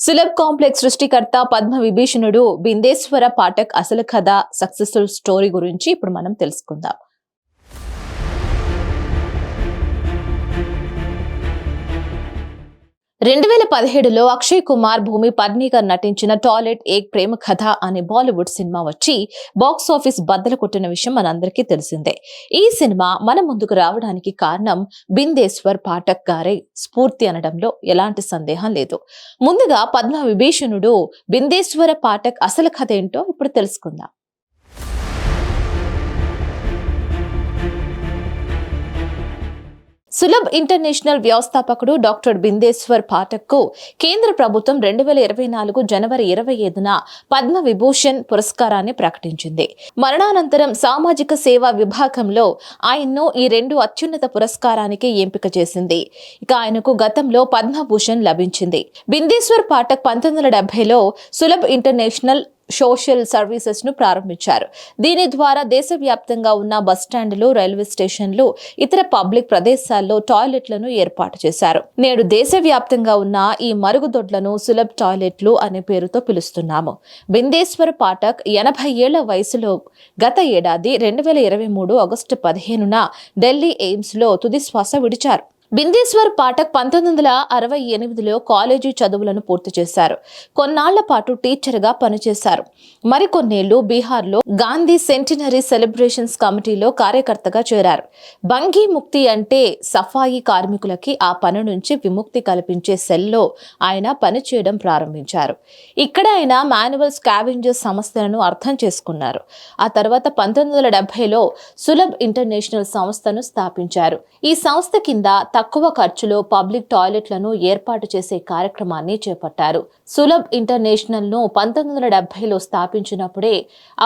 Sulabh complex సృష్టికర్త పద్మ విభీషణుడు బిందేశ్వర పాఠక్ అసలు కథ సక్సెస్ఫుల్ స్టోరీ గురించి ఇప్పుడు మనం తెలుసుకుందాం. రెండు వేల పదిహేడులో అక్షయ్ కుమార్ భూమి పర్నీకర్ నటించిన టాయిలెట్ ఏక్ ప్రేమ కథ అనే బాలీవుడ్ సినిమా వచ్చి బాక్స్ ఆఫీస్ బద్దలు కొట్టిన విషయం మనందరికీ తెలిసిందే. ఈ సినిమా మన ముందుకు రావడానికి కారణం బిందేశ్వర్ పాఠక్ గారే. స్ఫూర్తి అనడంలో ఎలాంటి సందేహం లేదు. ముందుగా పద్మ విభీషణుడు బిందేశ్వర పాఠక్ అసలు కథ ఏంటో ఇప్పుడు తెలుసుకుందాం. సులభ్ ఇంటర్నేషనల్ వ్యవస్థాపకుడు డాక్టర్ బిందేశ్వర్ పాఠక్కు కేంద్ర ప్రభుత్వం రెండు వేల ఇరవై నాలుగు జనవరి ఇరవై ఐదున పద్మ విభూషణ్ పురస్కారాన్ని ప్రకటించింది. మరణానంతరం సామాజిక సేవా విభాగంలో ఆయన్ను ఈ రెండు అత్యున్నత పురస్కారానికి ఎంపిక చేసింది. ఇక ఆయనకు గతంలో పద్మభూషణ్ లభించింది. బిందేశ్వర్ పాఠక్ పంతొమ్మిది వందల డెబ్బైలో సులభ్ ఇంటర్నేషనల్ సోషల్ సర్వీసెస్ను ప్రారంభించారు. దీని ద్వారా దేశవ్యాప్తంగా ఉన్న బస్టాండ్లు రైల్వే స్టేషన్లు ఇతర పబ్లిక్ ప్రదేశాల్లో టాయిలెట్లను ఏర్పాటు చేశారు. నేడు దేశవ్యాప్తంగా ఉన్న ఈ మరుగుదొడ్లను సులభ్ టాయిలెట్లు అనే పేరుతో పిలుస్తున్నాము. బిందేశ్వర్ పాఠక్ ఎనభై ఏళ్ళ వయసులో గత ఏడాది రెండు వేల ఇరవై మూడు ఆగస్టు పదిహేనున ఢిల్లీ ఎయిమ్స్లో తుది శ్వాస విడిచారు. బిందేశ్వర్ పాఠక్ పంతొమ్మిది వందల అరవై ఎనిమిదిలో కాలేజీ చదువులను పూర్తి చేశారు. కొన్నాళ్ళ పాటు టీచర్గా పనిచేశారు. మరికొన్నేళ్ళు బీహార్లో గాంధీ సెంటినరీ సెలబ్రేషన్స్ కమిటీలో కార్యకర్తగా చేరారు. బంగీ ముక్తి అంటే సఫాయి కార్మికులకి ఆ పని నుంచి విముక్తి కల్పించే సెల్లో ఆయన పనిచేయడం ప్రారంభించారు. ఇక్కడ ఆయన మాన్యువల్ స్కావెంజర్స్ సంస్థలను అర్థం చేసుకున్నారు. ఆ తర్వాత పంతొమ్మిది వందల డెబ్బైలో సులభ్ ఇంటర్నేషనల్ సంస్థను స్థాపించారు. ఈ సంస్థ కింద తక్కువ ఖర్చులో పబ్లిక్ టాయిలెట్లను ఏర్పాటు చేసే కార్యక్రమాన్ని చేపట్టారు. సులభ్ ఇంటర్నేషనల్ను పంతొమ్మిది వందల డెబ్బైలో స్థాపించినప్పుడే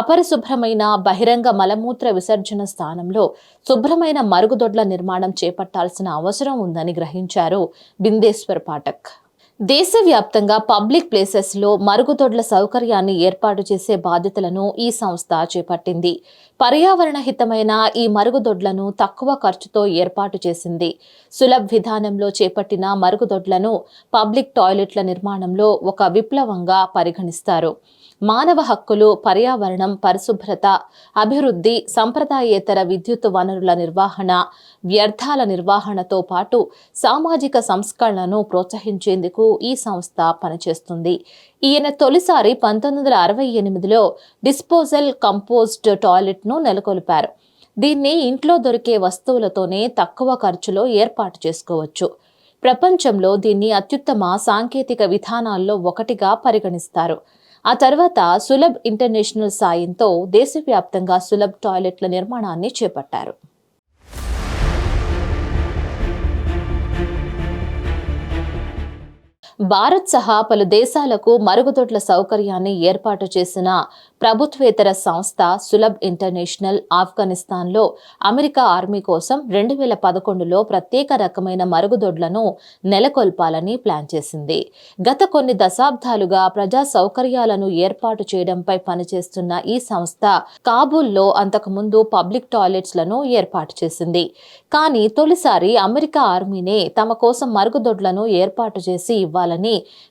అపరిశుభ్రమైన బహిరంగ మలమూత్ర విసర్జన స్థానంలో శుభ్రమైన మరుగుదొడ్ల నిర్మాణం చేపట్టాల్సిన అవసరం ఉందని గ్రహించారు బిందేశ్వర్ పాఠక్. దేశవ్యాప్తంగా పబ్లిక్ ప్లేసెస్లో మరుగుదొడ్ల సౌకర్యాన్ని ఏర్పాటు చేసే బాధ్యతలను ఈ సంస్థ చేపట్టింది. పర్యావరణ హితమైన ఈ మరుగుదొడ్లను తక్కువ ఖర్చుతో ఏర్పాటు చేసింది. సులభ్ విధానంలో చేపట్టిన మరుగుదొడ్లను పబ్లిక్ టాయిలెట్ల నిర్మాణంలో ఒక విప్లవంగా పరిగణిస్తారు. మానవ హక్కులు పర్యావరణం పరిశుభ్రత అభివృద్ధి సంప్రదాయేతర విద్యుత్ వనరుల నిర్వహణ వ్యర్థాల నిర్వహణతో పాటు సామాజిక సంస్కరణలను ప్రోత్సహించేందుకు ఈ సంస్థ పనిచేస్తుంది. ఈయన తొలిసారి పంతొమ్మిది వందల అరవై ఎనిమిదిలో డిస్పోజల్ కంపోస్ట్ టాయిలెట్ను నెలకొల్పారు. దీన్ని ఇంట్లో దొరికే వస్తువులతోనే తక్కువ ఖర్చులో ఏర్పాటు చేసుకోవచ్చు. ప్రపంచంలో దీన్ని అత్యుత్తమ సాంకేతిక విధానాల్లో ఒకటిగా పరిగణిస్తారు. ఆ తర్వాత సులభ్ ఇంటర్నేషనల్ సాయంతో దేశవ్యాప్తంగా సులభ్ టాయిలెట్ల నిర్మాణాన్ని చేపట్టారు. భారత్ సహా పలు దేశాలకు మరుగుదొడ్ల సౌకర్యాన్ని ఏర్పాటు చేసిన ప్రభుత్వేతర సంస్థ సులభ్ ఇంటర్నేషనల్ ఆఫ్ఘనిస్తాన్లో అమెరికా ఆర్మీ కోసం రెండు వేల పదకొండులో ప్రత్యేక రకమైన మరుగుదొడ్లను నెలకొల్పాలని ప్లాన్ చేసింది. గత కొన్ని దశాబ్దాలుగా ప్రజా సౌకర్యాలను ఏర్పాటు చేయడంపై పనిచేస్తున్న ఈ సంస్థ కాబూల్లో అంతకుముందు పబ్లిక్ టాయిలెట్స్లను ఏర్పాటు చేసింది. కానీ తొలిసారి అమెరికా ఆర్మీనే తమ కోసం మరుగుదొడ్లను ఏర్పాటు చేసి ఇవ్వాలని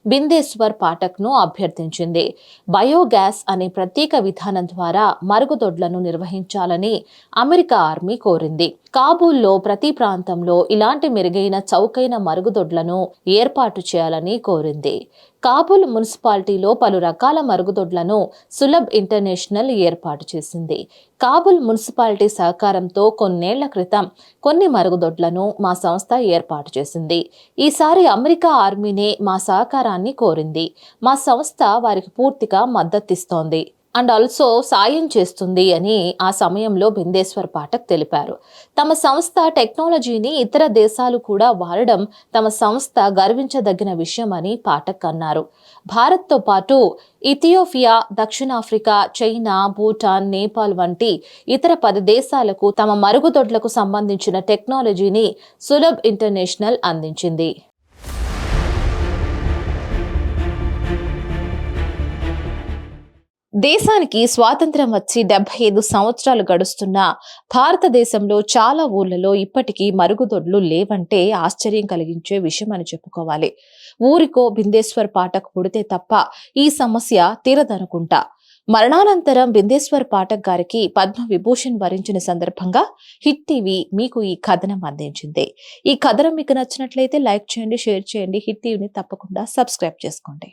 బిందేశ్వర్ పాఠక్ను అభ్యర్థించింది. బయోగ్యాస్ అనే ప్రత్యేక విధానం ద్వారా మరుగుదొడ్లను నిర్వహించాలని అమెరికా ఆర్మీ కోరింది. కాబూల్లో ప్రతి ప్రాంతంలో ఇలాంటి మెరుగైన చౌకైన మరుగుదొడ్లను ఏర్పాటు చేయాలని కోరింది. కాబూల్ మున్సిపాలిటీలో పలు రకాల మరుగుదొడ్లను సులభ్ ఇంటర్నేషనల్ ఏర్పాటు చేసింది. కాబూల్ మున్సిపాలిటీ సహకారంతో కొన్నేళ్ళ క్రితం కొన్ని మరుగుదొడ్లను మా సంస్థ ఏర్పాటు చేసింది. ఈసారి అమెరికా ఆర్మీనే మా సహకారాన్ని కోరింది. మా సంస్థ వారికి పూర్తిగా మద్దతిస్తోంది. అండ్ ఆల్సో సాయం చేస్తుంది అని ఆ సమయంలో బిందేశ్వర్ పాఠక్ తెలిపారు. తమ సంస్థ టెక్నాలజీని ఇతర దేశాలు కూడా వాడడం తమ సంస్థ గర్వించదగిన విషయం అని పాఠక్ అన్నారు. భారత్తో పాటు ఇథియోపియా దక్షిణాఫ్రికా చైనా భూటాన్ నేపాల్ వంటి ఇతర పది దేశాలకు తమ మరుగుదొడ్లకు సంబంధించిన టెక్నాలజీని సులభ్ ఇంటర్నేషనల్ అందించింది. దేశానికి స్వాతంత్రం వచ్చి డెబ్బై ఐదు సంవత్సరాలు గడుస్తున్న భారతదేశంలో చాలా ఊర్లలో ఇప్పటికీ మరుగుదొడ్లు లేవంటే ఆశ్చర్యం కలిగించే విషయం అని చెప్పుకోవాలి. ఊరికో బిందేశ్వర్ పాఠక్ పుడితే తప్ప ఈ సమస్య తీరదనుకుంటా. మరణానంతరం బిందేశ్వర్ పాఠక్ గారికి పద్మ విభూషణ్ వరించిన సందర్భంగా హిట్ టీవీ మీకు ఈ కథనం అందించింది. ఈ కథనం మీకు నచ్చినట్లయితే లైక్ చేయండి షేర్ చేయండి. హిట్ టీవీని తప్పకుండా సబ్స్క్రైబ్ చేసుకోండి.